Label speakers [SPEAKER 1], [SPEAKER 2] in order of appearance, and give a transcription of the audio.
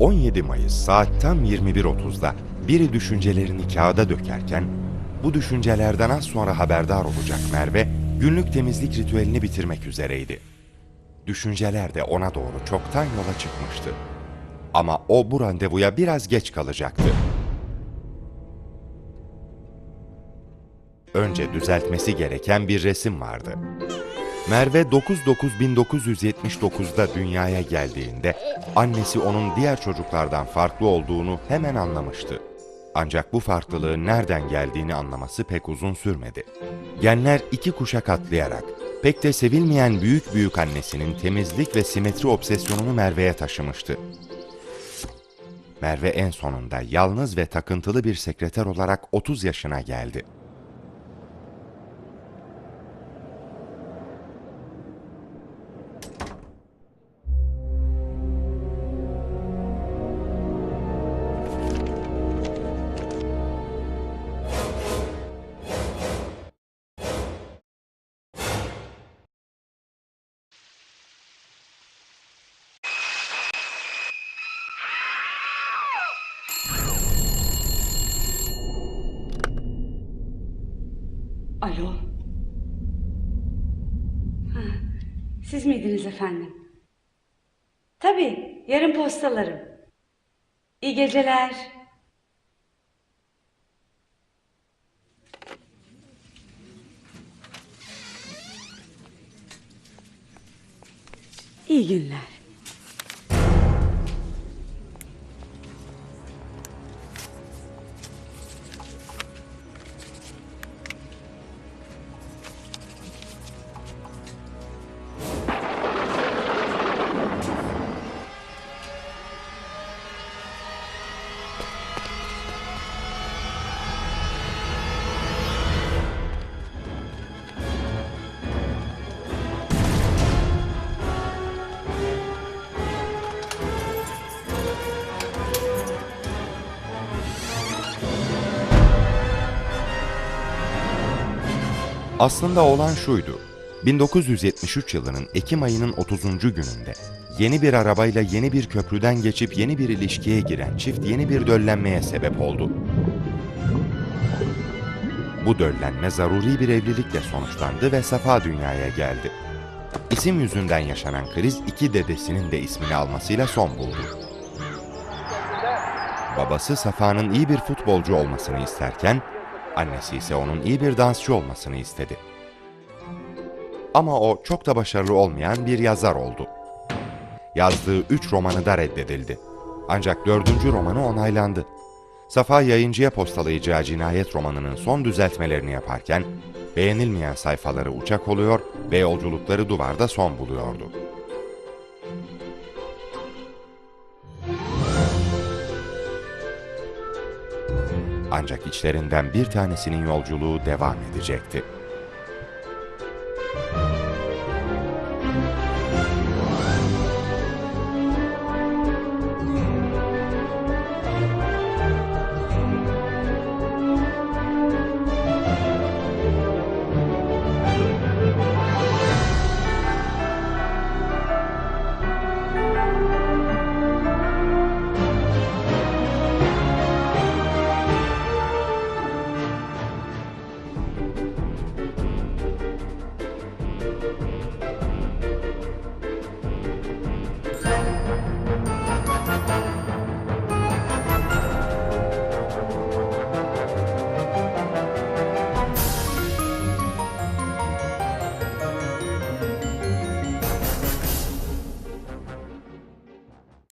[SPEAKER 1] 17 Mayıs saat tam 21.30'da biri düşüncelerini kağıda dökerken, bu düşüncelerden az sonra haberdar olacak Merve, günlük temizlik ritüelini bitirmek üzereydi. Düşünceler de ona doğru çoktan yola çıkmıştı. Ama o bu randevuya biraz geç kalacaktı. Önce düzeltmesi gereken bir resim vardı. Merve 9-9-1979'da dünyaya geldiğinde annesi onun diğer çocuklardan farklı olduğunu hemen anlamıştı. Ancak bu farklılığın nereden geldiğini anlaması pek uzun sürmedi. Genler iki kuşak atlayarak pek de sevilmeyen büyük büyük annesinin temizlik ve simetri obsesyonunu Merve'ye taşımıştı. Merve en sonunda yalnız ve takıntılı bir sekreter olarak 30 yaşına geldi.
[SPEAKER 2] Alo. Ha, siz miydiniz efendim? Tabii, yarın postalarım. İyi geceler. İyi günler.
[SPEAKER 1] Aslında olan şuydu. 1973 yılının Ekim ayının 30. gününde yeni bir arabayla yeni bir köprüden geçip yeni bir ilişkiye giren çift yeni bir döllenmeye sebep oldu. Bu döllenme zaruri bir evlilikle sonuçlandı ve Safa dünyaya geldi. İsim yüzünden yaşanan kriz iki dedesinin de ismini almasıyla son buldu. Babası Safa'nın iyi bir futbolcu olmasını isterken, annesi ise onun iyi bir dansçı olmasını istedi. Ama o çok da başarılı olmayan bir yazar oldu. Yazdığı üç romanı da reddedildi. Ancak dördüncü romanı onaylandı. Safa yayıncıya postalayacağı cinayet romanının son düzeltmelerini yaparken, beğenilmeyen sayfaları uçak oluyor ve yolculukları duvarda son buluyordu. Ancak içlerinden bir tanesinin yolculuğu devam edecekti.